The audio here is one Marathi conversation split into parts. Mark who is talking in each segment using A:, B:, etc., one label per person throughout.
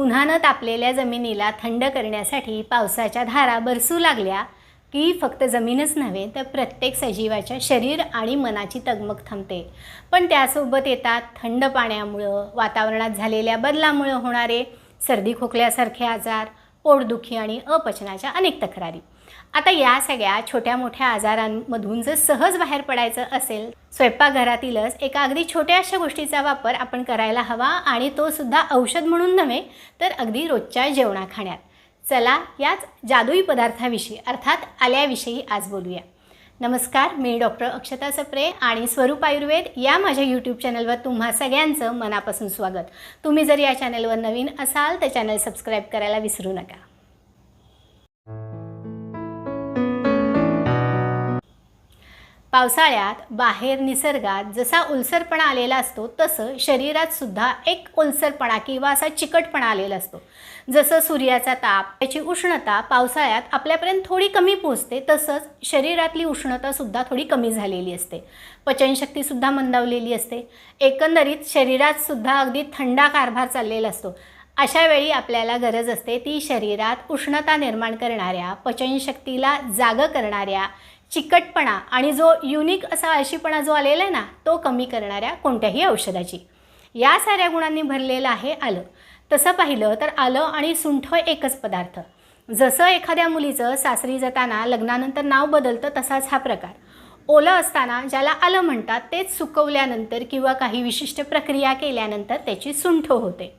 A: उन्हानं तापलेल्या जमिनीला थंड करण्यासाठी पावसाच्या धारा बरसू लागल्या की फक्त जमीनच नव्हे तर प्रत्येक सजीवाच्या शरीर आणि मनाची तगमग थांबते. पण त्यासोबत येतात थंड पाण्यामुळं वातावरणात झालेल्या बदलामुळं होणारे सर्दी खोकल्यासारखे आजार पोटदुखी आणि अपचनाच्या अनेक तक्रारी. आता या सगळ्या छोट्या मोठ्या आजारांमधून जर सहज बाहेर पडायचं असेल स्वयंपाकघरातीलच एका अगदी छोट्या अशा गोष्टीचा वापर आपण करायला हवा आणि तो सुद्धा औषध म्हणून नव्हे तर अगदी रोजच्या जेवणा खाण्यात चला याच जादुई पदार्थाविषयी अर्थात आल्याविषयी आज बोलूया. नमस्कार मी डॉक्टर अक्षता सप्रे आणि स्वरूप आयुर्वेद या माझ्या यूट्यूब चॅनलवर तुम्हा सगळ्यांचं मनापासून स्वागत. तुम्ही जर या चॅनलवर नवीन असाल तर चॅनल सबस्क्राईब करायला विसरू नका. पावसाळ्यात बाहेर निसर्गात जसा ओलसरपणा आलेला असतो तसं शरीरात सुद्धा एक ओलसरपणा किंवा असा चिकटपणा आलेला असतो. जसं सूर्याचा ताप त्याची उष्णता पावसाळ्यात आपल्यापर्यंत थोडी कमी पोचते तसंच शरीरातली उष्णतासुद्धा थोडी कमी झालेली असते. पचनशक्तीसुद्धा मंदावलेली असते. एकंदरीत शरीरात सुद्धा अगदी थंडा कारभार चाललेला असतो. अशा वेळी आपल्याला गरज असते ती शरीरात उष्णता निर्माण करणाऱ्या पचनशक्तीला जागं करणाऱ्या चिकटपणा आणि जो युनिक असा आळशीपणा जो आलेला आहे ना तो कमी करणाऱ्या कोणत्याही औषधाची. या साऱ्या गुणांनी भरलेलं आहे आलं. तसं पाहिलं तर आलं आणि सुंठ एकच पदार्थ. जसं एखाद्या मुलीचं सासरी जाताना लग्नानंतर नाव बदलतं तसाच हा प्रकार. ओलं असताना ज्याला आलं म्हणतात तेच सुकवल्यानंतर किंवा काही विशिष्ट प्रक्रिया केल्यानंतर त्याची सुंठ होते.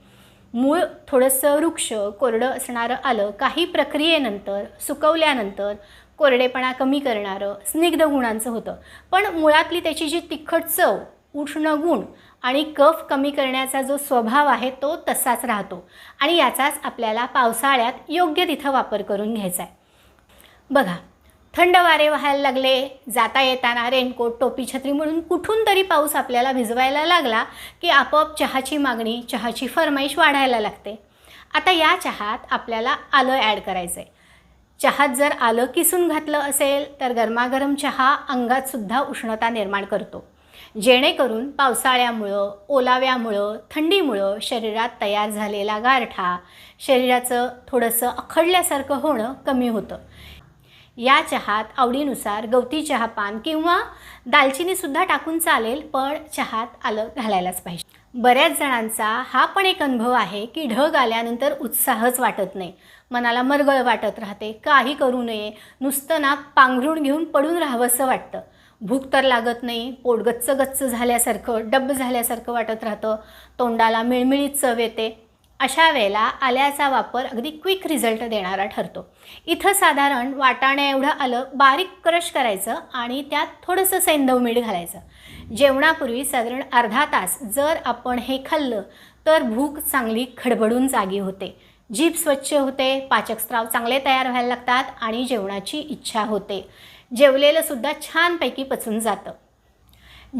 A: मूळ थोडंसं वृक्ष कोरडं असणारं आलं काही प्रक्रियेनंतर सुकवल्यानंतर कोरडेपणा कमी करणारं स्निग्ध गुणांचं होतं. पण मुळातली त्याची जी तिखट चव उष्ण गुण आणि कफ कमी करण्याचा जो स्वभाव आहे तो तसाच राहतो. आणि याचाच आपल्याला पावसाळ्यात योग्य तिथं वापर करून घ्यायचा आहे. बघा थंड वारे व्हायला लागले जाता येताना रेनकोट टोपी छत्री म्हणून कुठून तरी पाऊस आपल्याला भिजवायला लागला की आपोआप चहाची मागणी चहाची फरमाईश वाढायला लागते. आता या चहात आपल्याला आलं ॲड करायचं आहे चहात जर आलं किसून घातलं असेल तर गरमागरम चहा अंगातसुद्धा उष्णता निर्माण करतो. जेणेकरून पावसाळ्यामुळं ओलाव्यामुळं थंडीमुळं शरीरात तयार झालेला गारठा शरीराचं थोडंसं अखडल्यासारखं होणं कमी होतं. या चहात आवडीनुसार गवती चहापान किंवा दालचिनीसुद्धा टाकून चालेल पण चहात आलं घालायलाच पाहिजे. बऱ्याच जणांचा हा पण एक अनुभव आहे की ढग आल्यानंतर उत्साहच वाटत नाही. मनाला मरगळ वाटत राहते. काही करू नये. नुसतं नाक पांघरूण घेऊन पडून राहावंसं वाटतं. भूक तर लागत नाही. पोट गच्च गच्च झाल्यासारखं डब झाल्यासारखं वाटत राहतं. तोंडाला मिळमिळीत चव येते. अशा वेळेला आल्याचा वापर अगदी क्विक रिझल्ट देणारा ठरतो. इथं साधारण वाटाण्या एवढं आलं बारीक क्रश करायचं आणि त्यात थोडंसं सैंधव मीठ घालायचं. जेवणापूर्वी साधारण अर्धा तास जर आपण हे खाल्लं तर भूक चांगली खडबडून जागी होते. जीभ स्वच्छ होते पाचकस्त्राव चांगले तयार व्हायला लागतात आणि जेवणाची इच्छा होते. जेवलेलं सुद्धा छानपैकी पचून जातं.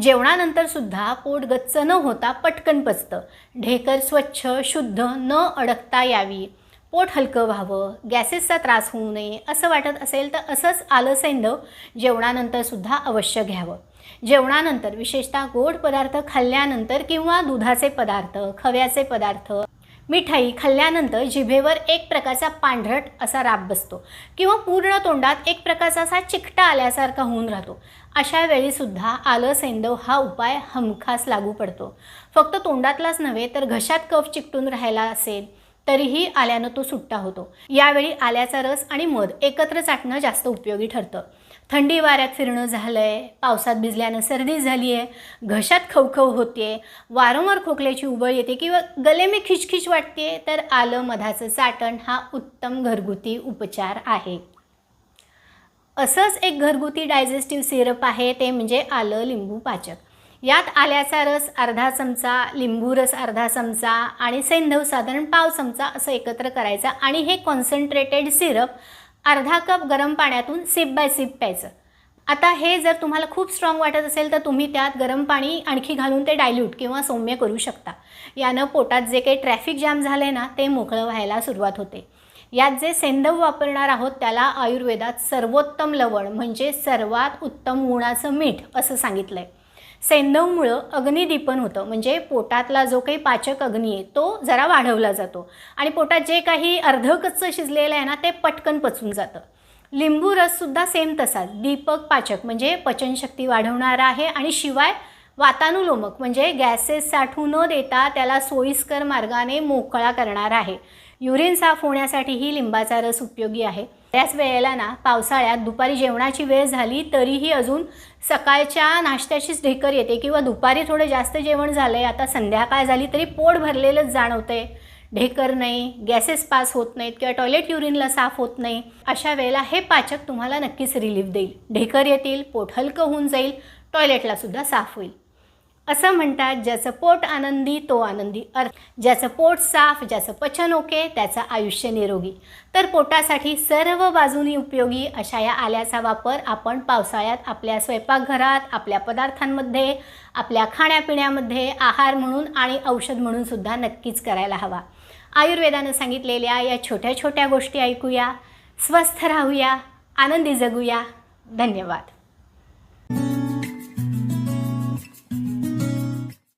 A: जेवणानंतर सुद्धा पोट गच्च न होता पटकन पचतं. ढेकर स्वच्छ शुद्ध न अडकता यावी. पोट हलकं व्हावं गॅसेसचा त्रास होऊ नये असं वाटत असेल तर असंच आलं सैंधव जेवणानंतर सुद्धा अवश्य घ्यावं. जेवणानंतर विशेषतः गोड पदार्थ खाल्ल्यानंतर किंवा दुधाचे पदार्थ खव्याचे पदार्थ मिठाई खाल्ल्यानंतर जिभेवर एक प्रकारचा पांढरट असा राब बसतो किंवा पूर्ण तोंडात एक प्रकारचा असा चिकटा आल्यासारखा होऊन राहतो. अशा वेळीसुद्धा आलं सैंदव हा उपाय हमखास लागू पडतो. फक्त तोंडातलाच नव्हे तर घशात कफ चिकटून राहायला असेल तरीही आल्यानं तो सुट्टा होतो. यावेळी आल्याचा रस आणि मध एकत्र चाटणं जास्त उपयोगी ठरतं. थंडी वाऱ्यात फिरणं झालं आहे पावसात भिजल्यानं सर्दी झाली आहे घशात खवखव होते वारंवार खोकल्याची उबळ येते किंवा गलेमे खिचखिच वाटते तर आलं मधाचं चाटण हा उत्तम घरगुती उपचार आहे. असंच एक घरगुती डायजेस्टिव्ह सिरप आहे ते म्हणजे आलं लिंबू पाचक. यात आल्याचा रस अर्धा चमचा लिंबू रस अर्धा चमचा आणि सैंधव साधारण पाव चमचा असं एकत्र करायचा आणि हे कॉन्सन्ट्रेटेड सिरप अर्धा कप गरम पाण्यातून सिप बाय सिप प्यायचं. आता हे जर तुम्हाला खूप स्ट्रॉंग वाटत असेल तर तुम्ही त्यात गरम पाणी आणखी घालून ते डायल्यूट किंवा सौम्य करू शकता. यानं पोटात जे काही ट्रॅफिक जॅम झाले ना ते मोकळं व्हायला सुरुवात होते. यात जे सेंधव वापरणार आहोत त्याला आयुर्वेदात सर्वोत्तम लवण म्हणजे सर्वात उत्तम गुणाचं मीठ असं सांगितलं आहे सेंदवमुळं अग्निदीपन होतं. म्हणजे पोटातला जो काही पाचक अग्नी आहे तो जरा वाढवला जातो. आणि पोटात जे काही अर्धकच्चं शिजलेलं आहे ना ते पटकन पचून जातं. लिंबू रससुद्धा सेम तसाच. दीपक पाचक म्हणजे पचनशक्ती वाढवणारा आहे आणि शिवाय वातानुलोमक म्हणजे गॅसेस साठू न देता त्याला सोयीस्कर मार्गाने मोकळा करणारा आहे. युरिन साफ होण्यासाठीही लिंबाचा रस उपयोगी आहे. त्याच वेळेला ना पावसाळ्यात दुपारी जेवणाची वेळ झाली तरीही अजून सकाळच्या नाश्त्याचीच ढेकर येते किंवा दुपारी थोडं जास्त जेवण झालं आहे आता संध्याकाळ झाली तरी पोट भरलेलंच जाणवतंय. ढेकर नाही गॅसेस पास होत नाहीत किंवा टॉयलेट युरिनला साफ होत नाही. अशा वेळेला हे पाचक तुम्हाला नक्कीच रिलीफ देईल. ढेकर येतील पोट हलकं होऊन जाईल टॉयलेटला सुद्धा साफ होईल. असं म्हणतात ज्याचं पोट आनंदी तो आनंदी अर्थ. ज्याचं पोट साफ ज्याचं पचन ओके त्याचं आयुष्य निरोगी. तर पोटासाठी सर्व बाजूनी उपयोगी अशा या आल्याचा वापर आपण पावसाळ्यात आपल्या स्वयंपाकघरात आपल्या पदार्थांमध्ये आपल्या खाण्यापिण्यामध्ये आहार म्हणून आणि औषध म्हणून सुद्धा नक्कीच करायला हवा. आयुर्वेदानं सांगितलेल्या या छोट्या छोट्या गोष्टी ऐकूया. स्वस्थ राहूया. आनंदी जगूया. धन्यवाद.